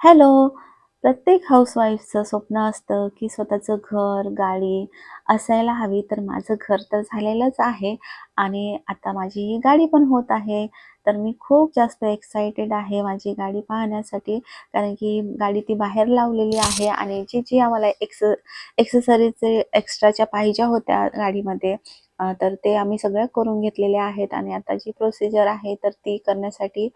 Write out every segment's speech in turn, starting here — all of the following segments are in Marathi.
हॅलो. प्रत्येक हाऊसवाईफचं स्वप्न असतं की स्वतःचं घर गाडी असायला हवी तर माझं घर तर झालेलंच आहे आणि आता माझी ही गाडी पण होत आहे. तर मी खूप जास्त एक्सायटेड आहे माझी गाडी पाहण्यासाठी कारण की गाडी ती बाहेर लावलेली आहे आणि जी जी आम्हाला एक्स एक्सेसरीजचे एक्स्ट्राच्या पाहिजे होत्या गाडीमध्ये तर ते आम्ही सगळं करून घेतलेले आहेत आणि आता जी प्रोसिजर आहे तर ती करण्यासाठी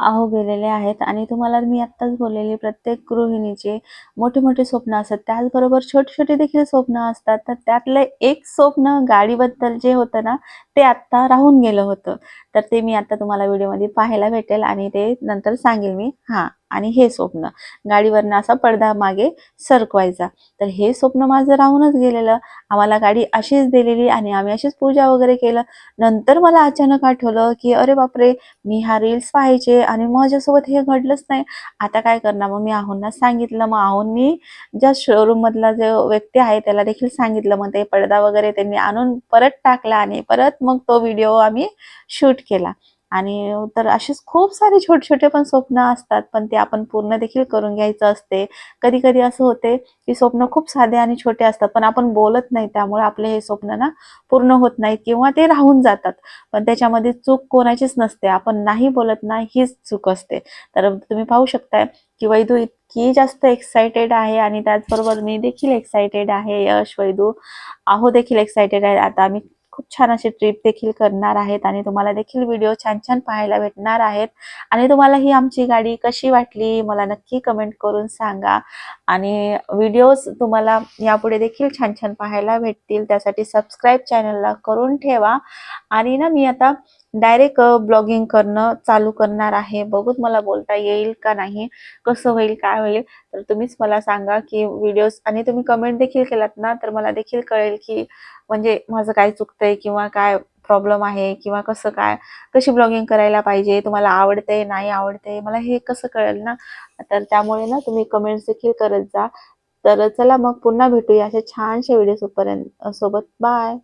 अहो गेलेले आहेत. आणि तुम्हाला मी आत्ताच बोललेली प्रत्येक गृहिणीचे मोठे मोठे स्वप्न असतात. त्याचबरोबर छोटे छोटे देखील स्वप्न असतात. तर त्यातलं एक स्वप्न गाडीबद्दल जे होतं ना ते आत्ता राहून गेलं होतं. तर ते मी आता तुम्हाला व्हिडिओमध्ये पाहायला भेटेल आणि ते नंतर सांगेल मी. हां आणि हे स्वप्न. गाडीवरनं असा पडदा मागे सरकवायचा. तर हे स्वप्न माझं राहूनच गेलेलं. आम्हाला गाडी अशीच दिलेली आणि आम्ही अशीच पूजा वगैरे केलं. नंतर मला अचानक आठवलं की अरे बापरे! मी हा रील्स पाहायची आणि माझ्यासोबत हे घडलंच नाही. आता काय करणार? मग मी आहोंना सांगितलं. मग आहोंनी ज्या शोरूम मधला जो व्यक्ती आहे त्याला देखील सांगितलं. मग ते पडदा वगैरे त्यांनी आणून परत टाकला आणि परत मग तो व्हिडिओ आम्ही शूट केला. आणि तर असेच खूप सारे छोटे छोटे पण स्वप्न असतात पण ते आपण पूर्ण देखील करून घ्यायचं असते. कधी कधी असं होते की स्वप्न खूप साधे आणि छोटे असतात पण आपण बोलत नाही त्यामुळे आपले हे स्वप्न ना पूर्ण होत नाहीत किंवा ते राहून जातात. पण त्याच्यामध्ये चूक कोणाचीच नसते आपण नाही बोलत ना हीच चूक असते. तर तुम्ही पाहू शकताय की वैदू इतकी जास्त एक्सायटेड आहे आणि त्याचबरोबर मी देखील एक्सायटेड आहे यश वैदू. आहो देखील एक्सायटेड आहे. आता आम्ही खूप छान अशी ट्रिप देखील करणार आहेत आणि तुम्हाला देखील व्हिडिओ छान छान पाहायला भेटणार आहेत. आणि तुम्हाला ही आमची गाडी कशी वाटली मला नक्की कमेंट करून सांगा. आणि व्हिडिओज तुम्हाला यापुढे देखील छान छान पाहायला भेटतील. त्यासाठी सबस्क्राईब चॅनलला करून ठेवा. आणि ना मी आता डायरेक्ट ब्लॉगिंग करणं चालू करणार आहे. बघूत मला बोलता येईल का नाही? कसं होईल काय होईल? तर तुम्हीच मला सांगा की व्हिडिओज आणि तुम्ही कमेंट देखील केलात ना तर मला देखील कळेल की म्हणजे माझं काय चुकतंय किंवा काय प्रॉब्लेम आहे किंवा कसं काय कशी ब्लॉगिंग करायला पाहिजे तुम्हाला आवडते नाही आवडते मला हे कसं कळेल ना? तर त्यामुळे ना तुम्ही कमेंट्स देखील करत जा. तर चला मग पुन्हा भेटूया अशा छानशा व्हिडिओ सोपर्यंत सोबत बाय